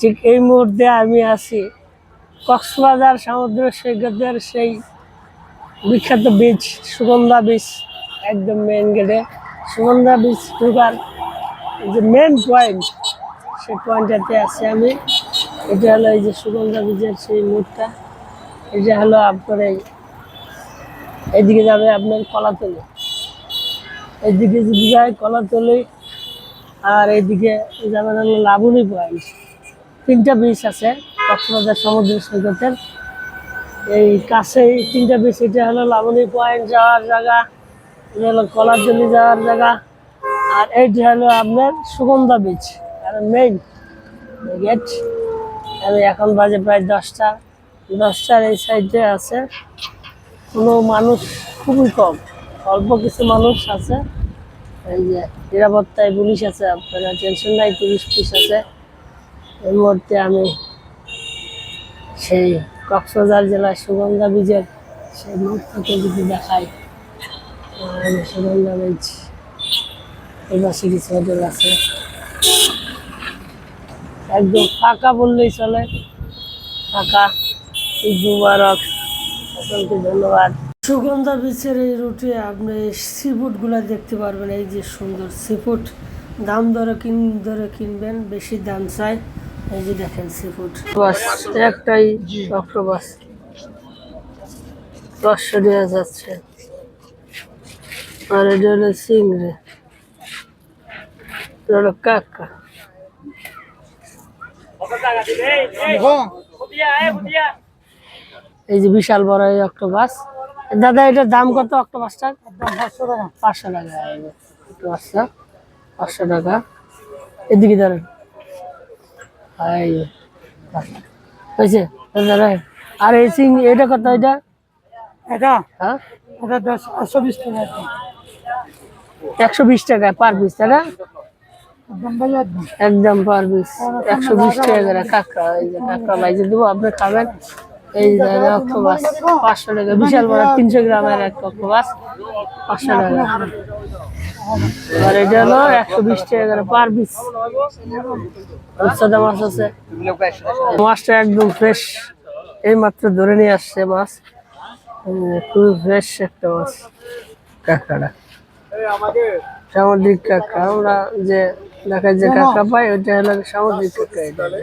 ঠিক এই মুহূর্তে আমি আছি কক্সবাজার সমুদ্র সৈকতের সেই বিখ্যাত বীজ সুগন্ধা বীজ একদম মেন গেটে সুগন্ধা বীজ ঢোকার যে মেন পয়েন্ট সেই পয়েন্টটাতে আছি আমি। এটা হলো এই যে সুগন্ধা বীজের সেই মুখটা এটা হলো আপনার এই এদিকে যাবে আপনার কলাতলি। এদিকে যদি যায় কলাতলি, আর এদিকে যাবেন হলো লাবণী পয়েন্ট তিনটা বিচ আছে, কক্সবাজার সমুদ্র সৈকতের। এই কাছে এই তিনটা বিচ এটা হলো লাবণী পয়েন্ট যাওয়ার জায়গা, এটা হলো কলাতলি যাওয়ার জায়গা, আর এইটা হলো আপনার সুগন্ধা বিচ আর মেইন গেট আমি এখন বাজে প্রায় দশটা, দশটার এই সাইডে আছে। কোনো মানুষ খুবই কম, অল্প কিছু মানুষ আছে। এই যে নিরাপত্তায় পুলিশ আছে, আপনারা টেনশন নাই পুলিশ পুলিশ আছে। এই মুহূর্তে আমি সেই কক্সবাজার জেলার সুগন্ধা বীজের সেই মুহূর্তকে যদি দেখাই আমি সুগন্ধা বীজ এই পাশে কিছু আছে। একদম ফাঁকা বললেই চলে। ফাঁকা। মুবারক। সকলকে ধন্যবাদ। সুগন্ধা বিচের এই রুটে আপনি সি গুলা দেখতে পারবেন। এই যে সুন্দর সি ফুড দাম দরে কিন দরে কিনবেন, বেশি দাম চাই। এই যে দেখেন সি ফুড বাস একটাই অক্টোবাস দশশো দেওয়া যাচ্ছে। আর এটা হলো চিংড়ি। হলো কাকা এই যে বিশাল বড় এই অক্টোপাস। দাদা এটার দাম কত অক্টোপাসটার পাঁচশো টাকা। এই যে অক্টোপাসটা পাঁচশো টাকা। এদিকে যে, হয়েছে আর এই সিং এটা কত এটা? এটা? হ্যাঁ? এটা দশ একশো বিশ টাকা। একশো বিশ টাকা পার পিস তাই না? একদম পার পিস একশো বিশ টাকা করে। কাঁকড়া এই যে কাঁকড়া ভাইজে দেবো আপনি খাবেন? এই যে দেখেন পাঁচশো টাকা। বিশাল বড় তিনশো গ্রামের এক অক্টোপাস পাঁচশো টাকা। আর এটা হলো একশো বিশ টাকা করে পার পিস রূপসাদা মাছ আছে। মাছটা একদম ফ্রেশ এই মাত্র ধরে নিয়ে আসছে মাছ। খুবই ফ্রেশ একটা মাছ। কাঁকড়াটা। সামুদ্রিক কাঁকড়া। আমরা যে দেখা যে কাঁকড়া পাই ওইটা হলো সামুদ্রিক কাঁকড়া।